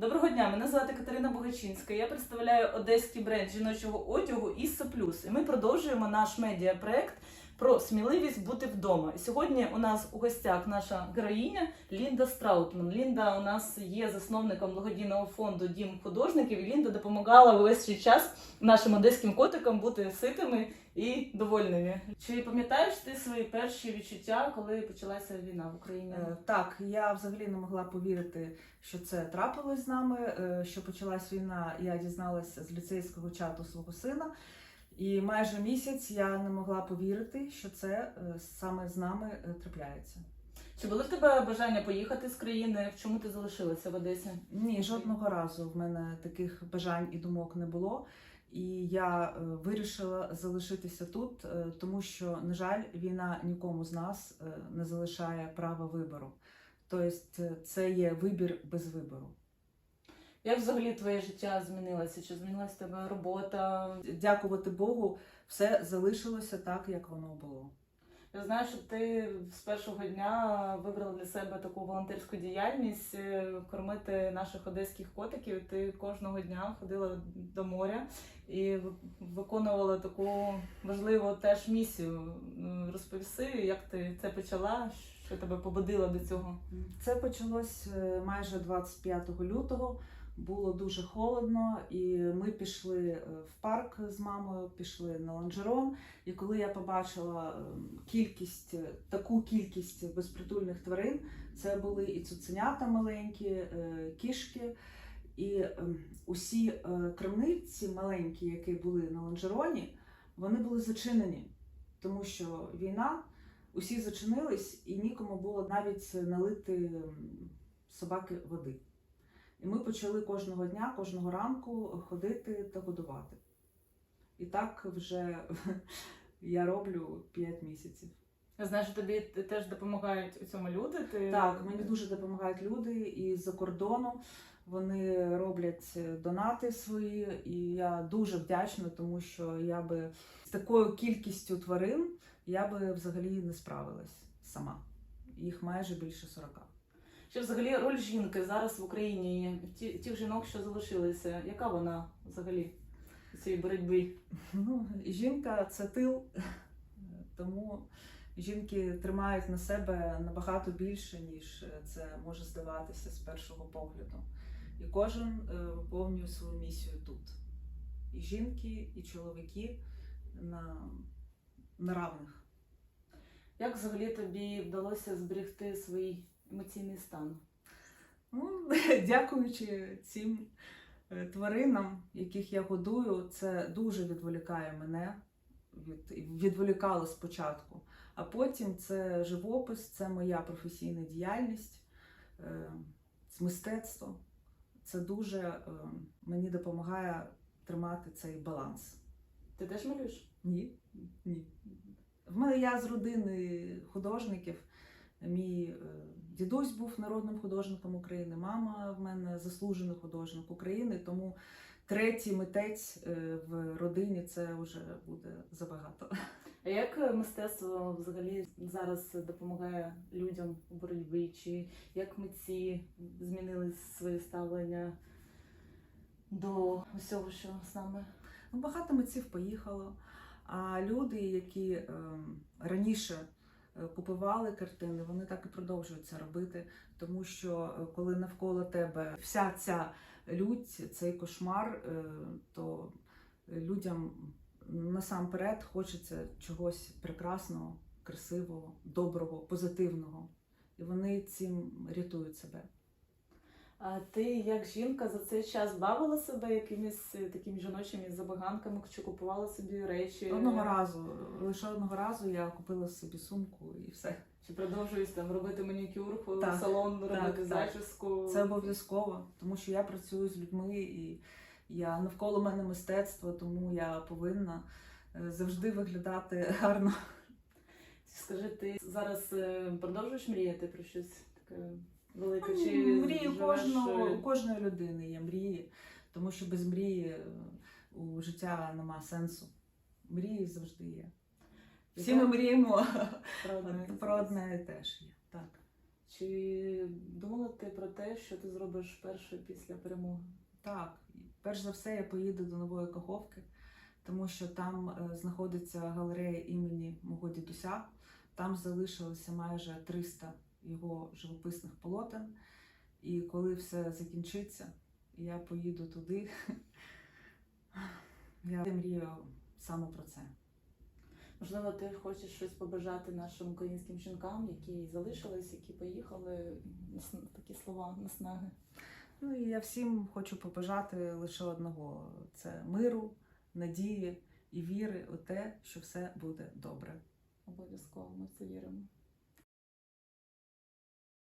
Доброго дня, мене звати Катерина Богачинська. Я представляю одеський бренд жіночого одягу Ісса Плюс. І ми продовжуємо наш медіапроект про сміливість бути вдома. І сьогодні у нас у гостях наша героїня Лінда Страутман. Лінда у нас є засновником благодійного фонду Дім художників. Лінда допомагала весь цей час нашим одеським котикам бути ситими і довольними. Чи пам'ятаєш ти свої перші відчуття, коли почалася війна в Україні? Е, Так, я взагалі не могла повірити, що це трапилось з нами. е, Що почалась війна, я дізналася з ліцейського чату свого сина. І майже місяць я не могла повірити, що це е, саме з нами е, трапляється. Чи були в тебе бажання поїхати з країни? В чому ти залишилася в Одесі? Ні, жодного разу в мене таких бажань і думок не було. І я е, вирішила залишитися тут, тому що, на жаль, війна нікому з нас не залишає права вибору. Тобто, це є вибір без вибору. Як взагалі твоє життя змінилося? Чи змінилася тебе робота? Дякувати Богу, все залишилося так, як воно було. Я знаю, що ти з першого дня вибрала для себе таку волонтерську діяльність е, кормити наших одеських котиків. Ти кожного дня ходила до моря і виконувала таку важливу теж місію. М, Розповіси, як ти це почала, що тебе побудило до цього? Це почалось е, майже 25 лютого. Було дуже холодно, і ми пішли е, в парк з мамою, пішли на лонжерон. І коли я побачила е, кількість, е, таку кількість безпритульних тварин, це були і цуценята маленькі, кішки. І усі крамниці маленькі, які були на лонжероні, вони були зачинені, тому що війна, усі зачинились, і нікому було навіть налити собаки води. І ми почали кожного дня, кожного ранку ходити та годувати. І так вже я роблю 5 місяців. Знаю, тобі теж допомагають у цьому люди. Ти Так, мені дуже допомагають люди із-за кордону. Вони роблять донати свої, і я дуже вдячна, тому що я би з такою кількістю тварин я би взагалі не справилась сама. Їх майже більше 40. Що взагалі роль жінки зараз в Україні, ті, тих жінок, що залишилися, яка вона взагалі у цій боротьбі? Ну, жінка це тил, тому жінки тримають на себе набагато більше, ніж це може здаватися з першого погляду. І кожен е, виконує свою місію тут. І жінки, і чоловіки на, на равних. Як взагалі тобі вдалося зберегти свій емоційний стан? Ну, дякуючи цим е, тваринам, яких я годую, це дуже відволікає мене. Від, відволікало спочатку. А потім це живопис, це моя професійна діяльність, е, це мистецтво. Це дуже е, мені допомагає тримати цей баланс. Ти теж малюєш? Ні, ні. В мене я з родини художників. Мій е, дідусь був народним художником України, мама в мене заслужений художник України, тому третій митець е, в родині це вже буде забагато. А як мистецтво взагалі зараз допомагає людям у боротьбі? Чи як митці змінили своє ставлення до усього, що з нами? Ну, багато митців поїхало. А люди, які е, раніше е, купували картини, вони так і продовжують це робити, тому що е, коли навколо тебе вся ця лють, цей кошмар, е, то людям насамперед хочеться чогось прекрасного, красивого, доброго, позитивного. І вони цим рятують себе. А ти, як жінка, за цей час бавила себе якимись е, такими жіночими забаганками, чи купувала собі речі? Одного разу, лише одного разу я купила собі сумку і все. Чи продовжуєш там робити манікюр, в Так, салон, так, робити так. зачіску? Це обов'язково, тому що я працюю з людьми і я навколо мене мистецтво, тому я повинна е, завжди виглядати гарно. Скажи, ти зараз е, продовжуєш мріяти про щось таке велике? Чи Мрії живеш, кожного, е, у кожної людини є мрії, тому що без мрії е, у життя нема сенсу. Мрії завжди є. Всі ми мріємо про одне і те ж є. Так. Чи думала ти про те, що ти зробиш перше після перемоги? Так, перш за все, я поїду до Нової Каховки, тому що там е, знаходиться галерея імені мого дідуся. Там залишилося майже 300 його живописних полотен. І коли все закінчиться, я поїду туди. Я мрію саме про це. Можливо, ти хочеш щось побажати нашим українським жінкам, які залишились, які поїхали. Такі слова наснаги. Ну і я всім хочу побажати лише одного: це миру, надії і віри у те, що все буде добре. Обов'язково ми в це віримо.